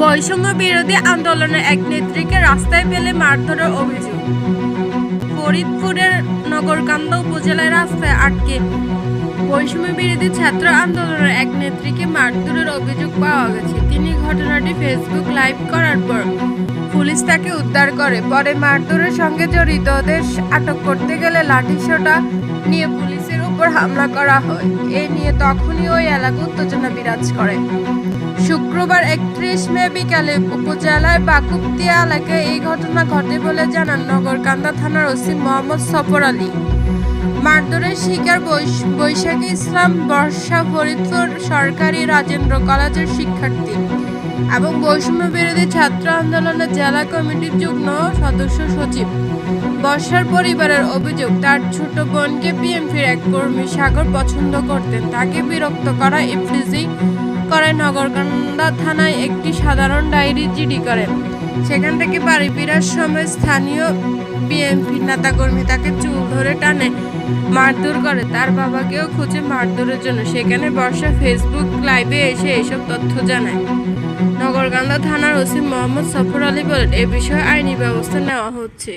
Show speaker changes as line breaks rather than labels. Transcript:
বৈষম্য বিরোধী আন্দোলনের এক নেত্রীকে রাস্তায় পেলে মারধরের অভিযোগ। ফরিদপুরের নগরকান্দা উপজেলায় রাস্তায় আটকে বৈষম্য বিরোধী ছাত্র আন্দোলনের এক নেত্রীকে মারধরের অভিযোগ পাওয়া গেছে। তিনি ঘটনাটি ফেসবুক লাইভ করার পর পুলিশ তাকে উদ্ধার করে। পরে মারধরের সঙ্গে জড়িতদের আটক করতে গেলে লাঠিসোঁটা নিয়ে পুলিশের উপর হামলা করা হয়। এ নিয়ে তখনই ওই এলাকা উত্তেজনা বিরাজ করে। শুক্রবার একত্রিশ মে বিকালে উপজেলার বাকুবতিয়া এলাকায় এই ঘটনা ঘটে বলে জানান নগরকান্দা থানার ওসি মোহাম্মদ সফর আলী। মারধরের শিকার বৈশ- বৈশাখী ইসলাম বর্ষা ফরিদপুর সরকারি রাজেন্দ্র কলেজের শিক্ষার্থী এবং বৈষম্য বিরোধী ছাত্র আন্দোলনের জেলা কমিটির যুগ্ম সদস্য সচিব। বর্ষার পরিবারের অভিযোগ, তার ছোট বোনকে বিএনপির এক কর্মী সাগর পছন্দ করতেন। তাকে বিরক্ত করা ইফরিজি করে নগরকান্দা থানায় একটি সাধারণ ডায়েরি জিডি করেন। সেখান থেকে বাড়ি ফেরার সময় স্থানীয় বিএনপি নেতাকর্মী তাকে চুল ধরে টানে, মারধর করে। তার বাবাকেও খুঁজে মারধরের জন্য। সেখানে বর্ষা ফেসবুক লাইভে এসে এসব তথ্য জানায়। নগরকান্দা থানার ওসি মোহাম্মদ সফর আলী বলেন, এ বিষয়ে আইনি ব্যবস্থা নেওয়া হচ্ছে।